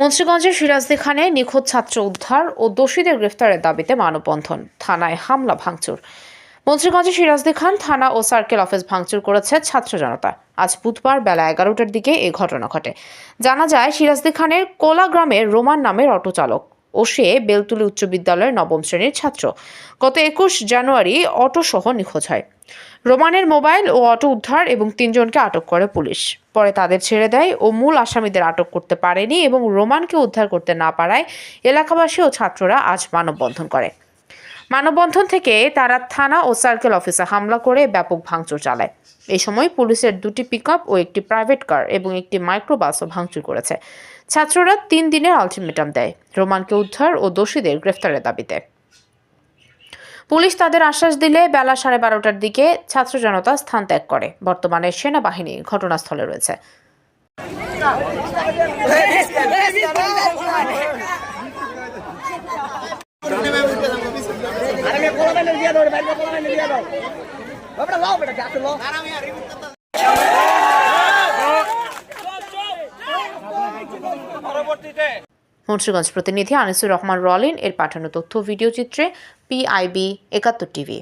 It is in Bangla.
মুন্সিগঞ্জের সিরাজদি খানে নিখোঁজ ছাত্র উদ্ধার ও দোষীদের গ্রেফতারের দাবিতে মানববন্ধন। থানায় হামলা, ভাঙচুর। মুন্সিগঞ্জের সিরাজদি খান থানা ও সার্কেল অফিস ভাঙচুর করেছে ছাত্র জনতা। আজ বুধবার বেলা এগারোটার দিকে এ ঘটনা ঘটে। জানা যায় সিরাজদি খানের কোলা গ্রামের রোমান নামের অটো চালক ও সে বেলতুলি উচ্চ বিদ্যালয়ের নবম শ্রেণির ছাত্র। গত একুশ জানুয়ারি অটোসহ নিখোঁজ হয়। রোমানের মোবাইল ও অটো উদ্ধার এবং তিনজনকে আটক করে পুলিশ। পরে তাদের ছেড়ে দেয় ও মূল আসামিদের আটক করতে পারেনি এবং রোমানকে উদ্ধার করতে না পারায় এলাকাবাসী ও ছাত্ররা আজ মানববন্ধন করে। মানববন্ধন থেকে তারা থানা ও সার্কেল অফিসে হামলা করে ব্যাপক ভাঙচুর চালায় এই সময় পুলিশের দুটি পিকআপ ও একটি প্রাইভেট কার এবং একটি মাইক্রোবাসও ভাঙচুর করেছে ছাত্ররা তিন দিনের আলটিমেটাম দেয় রোমানকে উদ্ধার ও দোষীদের গ্রেফতারের দাবিতে পুলিশ তাদের আশ্বাস দিলে বেলা সাড়ে বারোটার দিকে ছাত্র জনতা স্থান ত্যাগ করে বর্তমানে সেনাবাহিনী ঘটনাস্থলে রয়েছে বাইরে মুন্সিগঞ্জ প্রতিনিধি আনিসুর রহমান রলিন এর পাঠানো তথ্য ভিডিও চিত্রে পিআইবি একাত্তর টিভি।